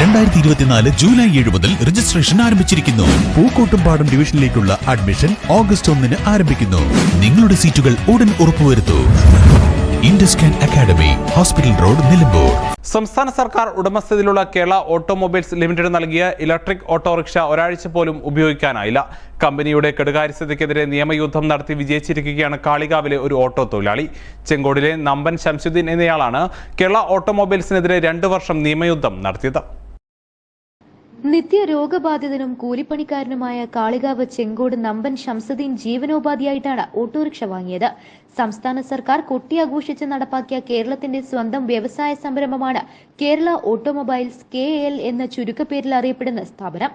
രണ്ടായിരത്തി ഇരുപത്തിനാല് ജൂലൈ ഏഴ് മുതൽ രജിസ്ട്രേഷൻ ആരംഭിച്ചിരിക്കുന്നു. പൂക്കോട്ടുംപാടം ഡിവിഷനിലേക്കുള്ള അഡ്മിഷൻ ഓഗസ്റ്റ് ഒന്നിന് ആരംഭിക്കുന്നു. നിങ്ങളുടെ സീറ്റുകൾ ഉടൻ ഉറപ്പുവരുത്തൂ. Induscan academy hospital road Nilambur. സംസ്ഥാന സർക്കാർ ഉടമസ്ഥതയിലുള്ള കേരള ഓട്ടോമൊബൈൽസ് ലിമിറ്റഡ് നൽകിയ ഇലക്ട്രിക് ഓട്ടോറിക്ഷ ഒരാഴ്ച പോലും ഉപയോഗിക്കാനായില്ല. കമ്പനിയുടെ കെടുകാര്യസ്ഥതയ്ക്കെതിരെ നിയമയുദ്ധം നടത്തി വിജയിച്ചിരിക്കുകയാണ് കാളികാവിലെ ഒരു ഓട്ടോ തൊഴിലാളി. ചെങ്കോടിലെ നമ്പൻ ശംസുദ്ദീൻ എന്നയാളാണ് കേരള ഓട്ടോമൊബൈൽസിനെതിരെ രണ്ടു വർഷം നിയമയുദ്ധം നടത്തിയത്. നിത്യ രോഗബാധിതനും കൂലിപ്പണിക്കാരനുമായ കാളികാവ് ചെങ്കോട് നമ്പൻ ഷംസുദ്ദീൻ ജീവനോപാധിയായിട്ടാണ് ഓട്ടോറിക്ഷ വാങ്ങിയത്. സംസ്ഥാന സർക്കാർ കൊട്ടിയാഘോഷിച്ച് നടപ്പാക്കിയ കേരളത്തിന്റെ സ്വന്തം വ്യവസായ സംരംഭമാണ് കേരള ഓട്ടോമൊബൈൽസ് കെ എൽ എന്ന ചുരുക്കപ്പേരിൽ അറിയപ്പെടുന്ന സ്ഥാപനം.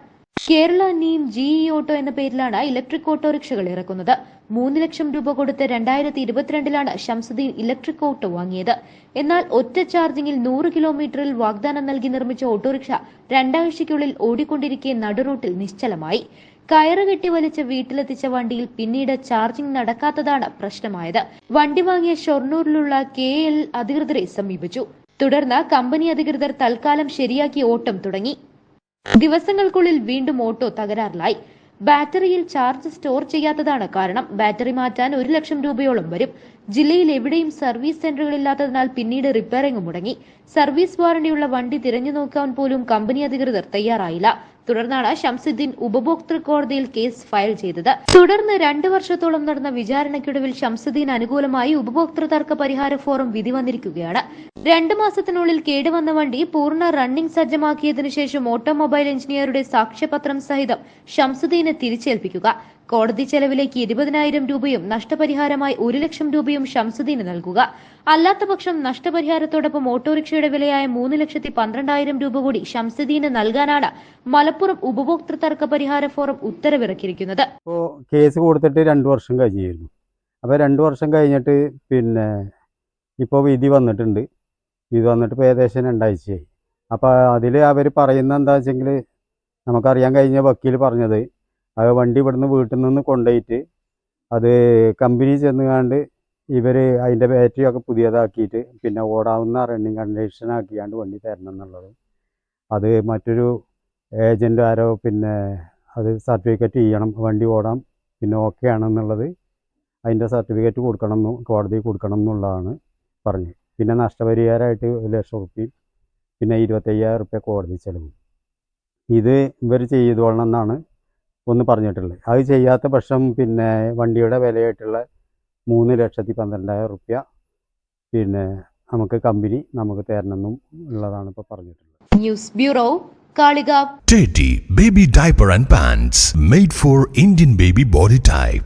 കേരള നീം ജിഇ ഓട്ടോ എന്ന പേരിലാണ് ഇലക്ട്രിക് ഓട്ടോറിക്ഷകൾ ഇറക്കുന്നത്. മൂന്ന് ലക്ഷം രൂപ കൊടുത്ത് രണ്ടായിരത്തി ഇരുപത്തിരണ്ടിലാണ് ഷംസുദ്ദീൻ ഇലക്ട്രിക് ഓട്ടോ വാങ്ങിയത്. എന്നാൽ ഒറ്റ ചാർജിംഗിൽ നൂറ് കിലോമീറ്ററിൽ വാഗ്ദാനം നൽകി നിർമ്മിച്ച ഓട്ടോറിക്ഷ രണ്ടാഴ്ചയ്ക്കുള്ളിൽ ഓടിക്കൊണ്ടിരിക്കെ നടുറോട്ടിൽ നിശ്ചലമായി. കയറ് കെട്ടി വലിച്ച വീട്ടിലെത്തിച്ച വണ്ടിയിൽ പിന്നീട് ചാർജിംഗ് നടക്കാത്തതാണ് പ്രശ്നമായത്. വണ്ടി വാങ്ങിയ ഷൊർണൂരിലുള്ള കെ എൽ അധികൃതരെ സമീപിച്ചു. തുടർന്ന് കമ്പനി അധികൃതർ തൽക്കാലം ശരിയാക്കി ഓട്ടം തുടങ്ങി. ദിവസങ്ങൾക്കുള്ളിൽ വീണ്ടും ഓട്ടോ തകരാറിലായി. ബാറ്ററിയിൽ ചാർജ് സ്റ്റോർ ചെയ്യാത്തതാണ് കാരണം ബാറ്ററി മാറ്റാൻ ഒരു ലക്ഷം രൂപയോളം വരും. ജില്ലയിൽ എവിടെയും സർവീസ് സെന്ററുകളില്ലാത്തതിനാൽ പിന്നീട് റിപ്പയറിംഗ് മുടങ്ങി. സർവീസ് വാറണ്ടിയുള്ള വണ്ടി തിരഞ്ഞു നോക്കാൻ പോലും കമ്പനി അധികൃതർ തയ്യാറായില്ല. തുടർന്നാണ് ഷംസുദ്ദീൻ ഉപഭോക്തൃ കോടതിയിൽ കേസ് ഫയൽ ചെയ്തത്. തുടർന്ന് രണ്ടു വർഷത്തോളം നടന്ന വിചാരണയ്ക്കൊടുവിൽ ഷംസുദ്ദീൻ അനുകൂലമായി ഉപഭോക്തൃ തർക്ക പരിഹാര ഫോറം വിധി വന്നിരിക്കുകയാണ്. രണ്ടു മാസത്തിനുള്ളിൽ കേടുവന്ന വണ്ടി പൂർണ റണ്ണിംഗ് സജ്ജമാക്കിയതിനു ശേഷം ഓട്ടോമൊബൈൽ എഞ്ചിനീയറുടെ സാക്ഷ്യപത്രം സഹിതം ഷംസുദ്ദീനെ തിരിച്ചേൽപ്പിക്കുക. കോടതി ചെലവിലേക്ക് ഇരുപതിനായിരം രൂപയും നഷ്ടപരിഹാരമായി ഒരു ലക്ഷം രൂപയും ഷംസുദ്ദീന് നൽകുക. അല്ലാത്തപക്ഷം നഷ്ടപരിഹാരത്തോടൊപ്പം ഓട്ടോറിക്ഷയുടെ വിലയായ മൂന്ന് ലക്ഷത്തി പന്ത്രണ്ടായിരം രൂപ കൂടി ഷംസുദ്ദീന് നൽകാനാണ് മലപ്പുറം ഉപഭോക്തൃ തർക്ക പരിഹാര ഫോറം ഉത്തരവിറക്കിയിരിക്കുന്നത്. കേസ് കൊടുത്തിട്ട് രണ്ട് വർഷം കഴിഞ്ഞിരുന്നു. അപ്പോൾ രണ്ട് വർഷം കഴിഞ്ഞിട്ട് പിന്നെ ഇപ്പോൾ വിധി വന്നിട്ടുണ്ട്. വിധി വന്നിട്ട് ഏകദേശം രണ്ടാഴ്ചയായി. അപ്പോൾ അതിൽ അവർ പറയുന്ന എന്താ വെച്ചെങ്കിൽ നമുക്കറിയാൻ കഴിഞ്ഞ വക്കീൽ പറഞ്ഞത് അത് വണ്ടി ഇവിടുന്ന് വീട്ടിൽ നിന്ന് കൊണ്ടുപോയിട്ട് അത് കമ്പനി ചെന്നുകാണ്ട് ഇവർ അതിന്റെ ബാറ്ററി ഒക്കെ പുതിയതാക്കിയിട്ട് പിന്നെ ഓടാവുന്ന റണ്ണിങ് കണ്ടീഷൻ ആക്കിയാണ്ട് വണ്ടി തരണം എന്നുള്ളത്. അത് മറ്റൊരു ഏജന്റ് ആരോ പിന്നെ അത് സർട്ടിഫിക്കറ്റ് ചെയ്യണം വണ്ടി ഓടാം പിന്നെ ഓക്കെ ആണെന്നുള്ളത് അതിന്റെ സർട്ടിഫിക്കറ്റ് കൊടുക്കണം എന്ന് കോടതി കൊടുക്കണം എന്നുള്ളതാണ് പറഞ്ഞത്. പിന്നെ നഷ്ടപരിഹാരമായിട്ട് ഒരു ലക്ഷം റുപ്യയും പിന്നെ ഇരുപത്തയ്യായിരം റുപ്യ കോടതി ചെലവും. ഇത് ഇവർ ചെയ്തോളണം എന്നാണ് ഒന്ന് പറഞ്ഞിട്ടുള്ളത് അത് ചെയ്യാത്ത പക്ഷം പിന്നെ വണ്ടിയുടെ വിലയായിട്ടുള്ള മൂന്ന് ലക്ഷത്തി പന്ത്രണ്ടായിരം റുപ്യ പിന്നെ നമുക്ക് കമ്പനി നമുക്ക് തരണമെന്നും ഉള്ളതാണ് ഇപ്പോൾ പറഞ്ഞിട്ടുള്ളത്. News bureau Kalikavu. Baby Baby and pants made for Indian baby body type type.